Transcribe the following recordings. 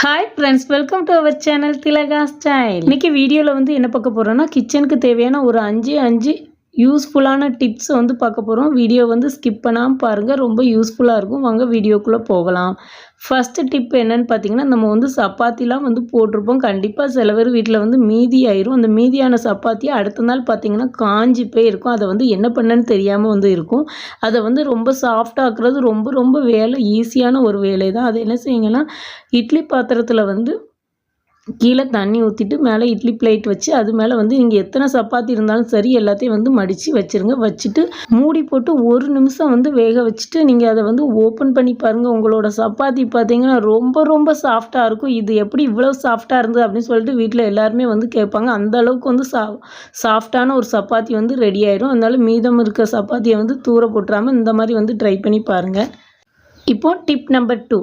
Hi friends welcome to our channel Thilaga style இன்றைக்கி வீடியோவில் வந்து என்ன பார்க்க போகிறோன்னா கிச்சனுக்கு தேவையான ஒரு அஞ்சு அஞ்சு யூஸ்ஃபுல்லான டிப்ஸ் வந்து பார்க்க போகிறோம் வீடியோ வந்து ஸ்கிப் பண்ணாமல் பாருங்கள் ரொம்ப யூஸ்ஃபுல்லாக இருக்கும். வாங்க வீடியோக்குள்ளே போகலாம். ஃபஸ்ட்டு டிப் என்னன்னு பார்த்தீங்கன்னா நம்ம வந்து சப்பாத்திலாம் வந்து போட்டிருப்போம். கண்டிப்பாக சில பேர் வீட்டில் வந்து மீதி ஆயிரும். அந்த மீதியான சப்பாத்தியை அடுத்த நாள் பார்த்தீங்கன்னா காஞ்சி போய் இருக்கும். அதை வந்து என்ன பண்ணன்னு தெரியாமல் வந்து இருக்கும். அதை வந்து ரொம்ப சாஃப்டாக்குறது ரொம்ப ரொம்ப வேலை ஈஸியான ஒரு வேலை தான் அதை என்ன செய்யுங்கன்னா இட்லி பாத்திரத்தில் வந்து கீழே தண்ணி ஊற்றிட்டு மேலே இட்லி பிளேட் வச்சு அது மேலே வந்து நீங்கள் எத்தனை சப்பாத்தி இருந்தாலும் சரி எல்லாத்தையும் வந்து மடித்து வச்சுருங்க. வச்சுட்டு மூடி போட்டு ஒரு நிமிஷம் வந்து வேக வச்சுட்டு நீங்கள் அதை வந்து ஓப்பன் பண்ணி பாருங்கள் உங்களோட சப்பாத்தி பார்த்தீங்கன்னா ரொம்ப ரொம்ப சாஃப்டாக இருக்கும். இது எப்படி இவ்வளோ சாஃப்டாக இருந்தது அப்படின்னு சொல்லிட்டு வீட்டில் எல்லாருமே வந்து கேட்பாங்க. அந்த அளவுக்கு வந்து சா சாஃப்டான ஒரு சப்பாத்தி வந்து ரெடி ஆயிரும். அதனால மீதம் இருக்க சப்பாத்தியை வந்து தூர போட்டுறாமல் இந்த மாதிரி வந்து ட்ரை பண்ணி பாருங்கள் இப்போது டிப் நம்பர் டூ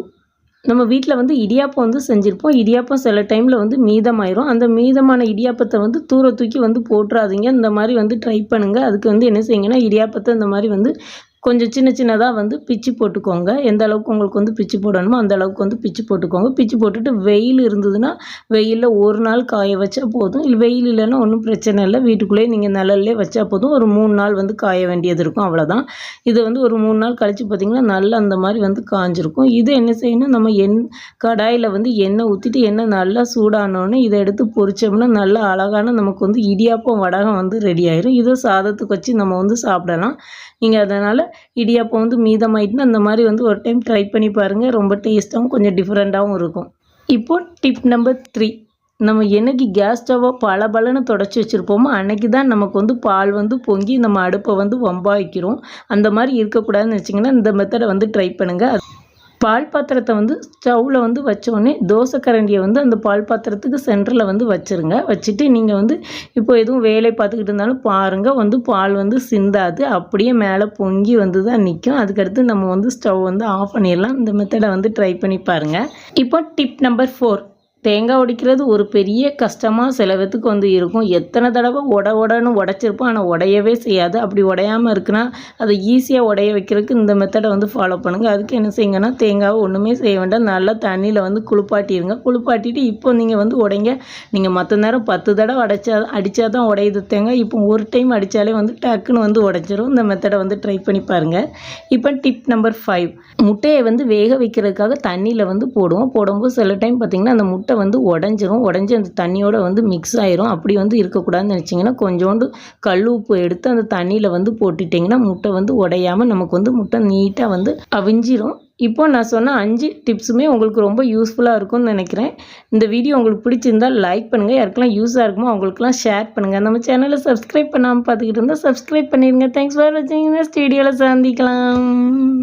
நம்ம வீட்டில் வந்து இடியாப்பம் வந்து செஞ்சுருப்போம். இடியாப்பம் சில டைமில் வந்து மீதமாயிரும். அந்த மீதமான இடியாப்பத்தை வந்து தூர தூக்கி வந்து போட்டுறாதீங்க. இந்த மாதிரி வந்து ட்ரை பண்ணுங்கள் அதுக்கு வந்து என்ன செய்யுங்கன்னா இடியாப்பத்தை இந்த மாதிரி வந்து கொஞ்சம் சின்ன சின்னதாக வந்து பிச்சு போட்டுக்கோங்க. எந்த அளவுக்கு உங்களுக்கு வந்து பிச்சு போடணுமோ அந்த அளவுக்கு வந்து பிச்சு போட்டுக்கோங்க. பிச்சு போட்டுட்டு வெயில் இருந்ததுன்னா வெயிலில் ஒரு நாள் காய வச்சா போதும். இல்லை வெயில் இல்லைன்னா ஒன்றும் பிரச்சனை இல்லை. வீட்டுக்குள்ளேயே நீங்கள் நிழல்லே வச்சா போதும். ஒரு மூணு நாள் வந்து காய வேண்டியது இருக்கும். அவ்வளோதான் இது வந்து ஒரு மூணு நாள் கழித்து பார்த்திங்கன்னா நல்லா அந்த மாதிரி வந்து காஞ்சிருக்கும். இது என்ன செய்யணும்? நம்ம எண் கடாயில் வந்து எண்ணெய் ஊற்றிட்டு எண்ணெய் நல்லா சூடானோடனே இதை எடுத்து பொரிச்சோம்னா நல்லா அழகான நமக்கு வந்து இடியாப்பம் வடகம் வந்து ரெடி ஆயிரும். இதை சாதத்துக்கு வச்சு நம்ம வந்து சாப்பிடலாம். நீங்கள் அதனால் இடியாப்பம் வந்து மீதமாயிட்டுன்னு அந்த மாதிரி வந்து ஒரு டைம் ட்ரை பண்ணி பாருங்கள் ரொம்ப டேஸ்ட்டாகவும் கொஞ்சம் டிஃப்ரெண்ட்டாகவும் இருக்கும். இப்போது டிப் நம்பர் த்ரீ நம்ம என்னைக்கு கேஸ் ஸ்டவ்வை பல பலன்னு தொடச்சி வச்சுருப்போமோ அன்னைக்கு தான் நமக்கு வந்து பால் வந்து பொங்கி நம்ம அடுப்பை வந்து வம்பாய்க்கிறோம் அந்த மாதிரி இருக்கக்கூடாதுன்னு வச்சிங்கன்னா இந்த மெத்தடை வந்து ட்ரை பண்ணுங்கள் பால் பாத்திரத்தை வந்து ஸ்டவ்வில் வந்து வச்சோடனே தோசை கரண்டியை வந்து அந்த பால் பாத்திரத்துக்கு சென்டரில் வந்து வச்சுருங்க. வச்சுட்டு நீங்கள் வந்து இப்போ எதுவும் வேலை பார்த்துக்கிட்டு இருந்தாலும் பாருங்கள் வந்து பால் வந்து சிந்தாது. அப்படியே மேலே பொங்கி வந்து தான் நிற்கும் அதுக்கடுத்து நம்ம வந்து ஸ்டவ் வந்து ஆஃப் பண்ணிடலாம். இந்த மெத்தடை வந்து ட்ரை பண்ணி பாருங்கள் இப்போ டிப் நம்பர் ஃபோர் தேங்காய் உடைக்கிறது ஒரு பெரிய கஷ்டமாக சில பேத்துக்கு வந்து இருக்கும். எத்தனை தடவை உட உடன்னு உடச்சிருப்போம். ஆனால் உடையவே செய்யாது. அப்படி உடையாமல் இருக்குன்னா அதை ஈஸியாக உடைய வைக்கிறதுக்கு இந்த மெத்தடை வந்து ஃபாலோ பண்ணுங்கள் அதுக்கு என்ன செய்யுங்கன்னா தேங்காவை ஒன்றுமே செய்ய வேண்டாம். நல்லா தண்ணியில் வந்து குளிப்பாட்டிடுங்க. குளிப்பாட்டிட்டு இப்போ நீங்கள் வந்து உடைங்க. நீங்கள் மற்ற நேரம் பத்து தடவை அடைச்சா அடித்தா தான் உடையுது தேங்காய் இப்போ ஒரு டைம் அடித்தாலே வந்து டக்குன்னு வந்து உடைச்சிரும் இந்த மெத்தடை வந்து ட்ரை பண்ணி பாருங்கள் இப்போ டிப் நம்பர் ஃபைவ் முட்டையை வந்து வேக வைக்கிறதுக்காக தண்ணியில் வந்து போடுவோம். போடும்போது சில டைம் பார்த்திங்கன்னா அந்த முட்டை வந்து உடஞ்சிரும். உடஞ்சி அந்த தண்ணியோடு வந்து மிக்ஸ் ஆயிரும். அப்படி வந்து இருக்கக்கூடாதுன்னு நினச்சிங்கன்னா கொஞ்சோண்டு கல் உப்பு எடுத்து அந்த தண்ணியில் வந்து போட்டுட்டிங்கன்னா முட்டை வந்து உடையாமல் நமக்கு வந்து முட்டை நீட்டாக வந்து அவிஞ்சிரும். இப்போ நான் சொன்ன அஞ்சு டிப்ஸுமே உங்களுக்கு ரொம்ப யூஸ்ஃபுல்லாக இருக்கும்னு நினைக்கிறேன். இந்த வீடியோ உங்களுக்கு பிடிச்சிருந்தால் லைக் பண்ணுங்கள் யாருக்கெல்லாம் யூஸாக இருக்குமோ அவங்களுக்குலாம் ஷேர் பண்ணுங்கள் நம்ம சேனலை சப்ஸ்கிரைப் பண்ணாமல் பார்த்துக்கிட்டு இருந்தால் சப்ஸ்கிரைப் பண்ணிடுங்க தேங்க்ஸ் ஃபார் வாட்சிங் நெக்ஸ்ட் வீடியோவில் சந்திக்கலாம்.